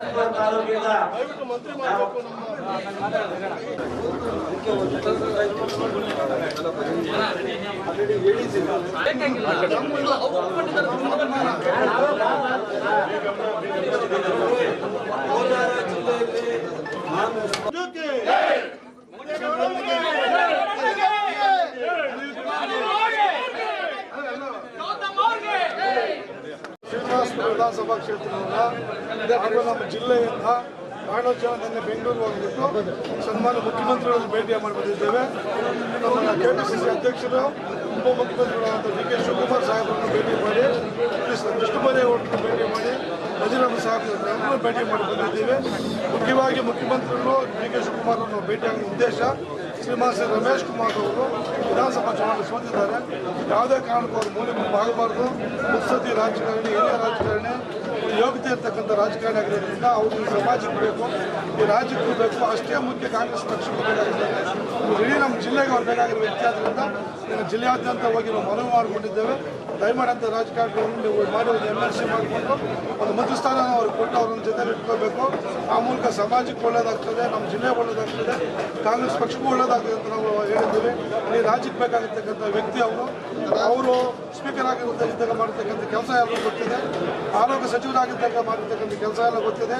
ತಾಲೂಕಿನ ದಯವಿಟ್ಟು ಶ್ರೀನಿವಾಸಪುರ ವಿಧಾನಸಭಾ ಕ್ಷೇತ್ರದಿಂದ ಇದೇ ಹಾಗೂ ನಮ್ಮ ಜಿಲ್ಲೆಯಿಂದ ಜನ ನಿನ್ನೆ ಬೆಂಗಳೂರು ಹೋಗ್ಬಿಟ್ಟು ಸನ್ಮಾನ ಮುಖ್ಯಮಂತ್ರಿಗಳನ್ನು ಭೇಟಿ ಮಾಡಿ ಬಂದಿದ್ದೇವೆ ಸಿ ಸಿ ಅಧ್ಯಕ್ಷರು ಉಪಮುಖ್ಯಮಂತ್ರಿಗಳಾದ ಡಿ ಕೆ ಶಿವಕುಮಾರ್ ಸಾಹೇಬರನ್ನು ಭೇಟಿ ಮಾಡಿ ಕೃಷ್ಣಬೈರೇಗೌಡರನ್ನು ಭೇಟಿ ಮಾಡಿ ನಜೀರಮ್ಮ ಸಾಹೇಬರನ್ನು ಭೇಟಿ ಮಾಡಿ ಬಂದಿದ್ದೇವೆ. ಮುಖ್ಯವಾಗಿ ಮುಖ್ಯಮಂತ್ರಿಗಳು ಡಿ ಕೆ ಶಿವಕುಮಾರ್ ಅವರನ್ನು ಭೇಟಿಯಾಗುವ ಉದ್ದೇಶ ಶ್ರೀಮಾನ್ ಶ್ರೀ ರಮೇಶ್ ಕುಮಾರ್ ಅವರು ವಿಧಾನಸಭಾ ಚುನಾವಣೆ ಸೋತಿದ್ದಾರೆ. ಯಾವುದೇ ಕಾರಣಕ್ಕೂ ಅವರು ಮೂಲೆ ಆಗಬಾರ್ದು ಮುತ್ಸದ್ದಿ ರಾಜಕಾರಣಿ, ಹಿರಿಯ ರಾಜಕಾರಣಿ ಯೋಗ್ಯತೆ ಇರ್ತಕ್ಕಂಥ ರಾಜಕಾರಣಿ ಆಗಿರೋದ್ರಿಂದ ಅವರು ಈ ಸಮಾಜಕ್ಕೆ ಬೇಕು, ಈ ರಾಜ್ಯಕ್ಕೂ ಬೇಕು, ಅಷ್ಟೇ ಮುಖ್ಯ ಕಾಂಗ್ರೆಸ್ ಪಕ್ಷಕ್ಕೂ ಬೇಕಾಗಿದ್ದಾರೆ ಜಿಲ್ಲೆಗೆ ಅವ್ರು ಬೇಕಾಗಿರೋ ವ್ಯಕ್ತಿ ಆದ್ದರಿಂದ ಈಗ ಜಿಲ್ಲೆಯಾದ್ಯಂತ ಹೋಗಿ ನಾವು ಮನವಿ ಮಾಡಿಕೊಂಡಿದ್ದೇವೆ. ದಯಮಾಡಿ ಅಂತ ರಾಜಕಾರಣಿಗಳನ್ನು ನೀವು ಮಾಡಿ ಒಂದು ಎಂ ಎಲ್ ಸಿ ಮಾಡಿಕೊಂಡು ಒಂದು ಮಂತ್ರಿ ಸ್ಥಾನ ಅವ್ರಿಗೆ ಕೊಟ್ಟು ಅವ್ರನ್ನ ಜೊತೆ ಇಟ್ಕೋಬೇಕು. ಆ ಮೂಲಕ ಸಮಾಜಕ್ಕೆ ಒಳ್ಳೇದಾಗ್ತದೆ, ನಮ್ಮ ಜಿಲ್ಲೆ ಒಳ್ಳೇದಾಗ್ತದೆ, ಕಾಂಗ್ರೆಸ್ ಪಕ್ಷಕ್ಕೂ ಒಳ್ಳೇದಾಗ್ತದೆ ಅಂತ ನಾವು ಹೇಳಿದ್ದೀವಿ. ಇಲ್ಲಿ ರಾಜ್ಯಕ್ಕೆ ಬೇಕಾಗಿರ್ತಕ್ಕಂಥ ವ್ಯಕ್ತಿ ಅವರು ಅವರು ಸ್ಪೀಕರ್ ಆಗಿರುತ್ತೆ ಇದ್ದಾಗ ಮಾಡಿರ್ತಕ್ಕಂಥ ಕೆಲಸ ಎಲ್ಲ ಗೊತ್ತಿದೆ. ಆರೋಗ್ಯ ಸಚಿವರಾಗಿದ್ದಾಗ ಮಾಡಿರ್ತಕ್ಕಂಥ ಕೆಲಸ ಎಲ್ಲ ಗೊತ್ತಿದೆ.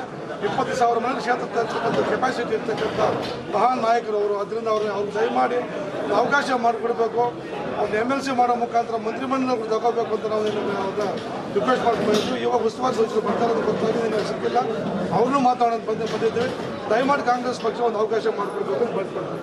ಇಪ್ಪತ್ತು ಸಾವಿರ ಮನೆ ಕ್ಷೇತ್ರ ಕೆಪಾಸಿಟಿ ಇರ್ತಕ್ಕಂಥ ಮಹಾನ್ ನಾಯಕರು ಅವರು, ಅದರಿಂದ ಅವ್ರನ್ನ ಜೈ ದಯಮಾಡಿ ಒಂದು ಅವಕಾಶ ಮಾಡಿಕೊಡ್ಬೇಕು. ಒಂದು ಎಂ ಎಲ್ ಸಿ ಮಾಡೋ ಮುಖಾಂತರ ಮಂತ್ರಿಮಂಡಲ ತಗೋಬೇಕು ಅಂತ ನಾವು ರಿಕ್ವೆಸ್ಟ್ ಮಾಡ್ಕೊಂಡಿದ್ವಿ ಇವಾಗ ಉಸ್ತುವಾರಿ ಸಚಿವರು ಬರ್ತಾರೆ ಗೊತ್ತಾಗಿದೆ ನನಗೆ ಸಿಕ್ಕಿಲ್ಲ. ಅವ್ರನ್ನೂ ಮಾತಾಡೋದು ಬಂದು ಬಂದಿದ್ದೀವಿ. ದಯಮಾಡಿ ಕಾಂಗ್ರೆಸ್ ಪಕ್ಷ ಒಂದು ಅವಕಾಶ ಮಾಡಿಕೊಡ್ಬೇಕು ಅಂತ ಬರ್ಕೊಡ್ತೀವಿ